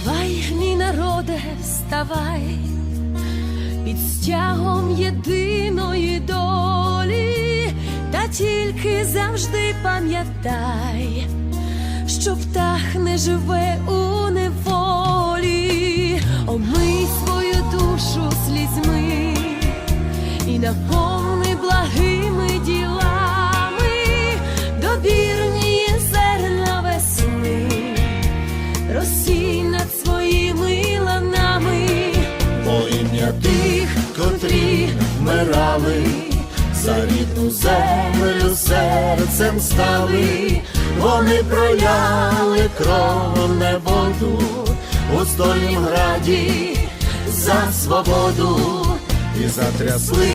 Вставай, мій народе, вставай під стягом єдиної долі, та тільки завжди пам'ятай, що птах не живе у неволі, омий свою душу слізьми і наповни благи. Вмирали, за рідну землю серцем стали, вони проляли кров неводу у стольнім граді за свободу і затрясли.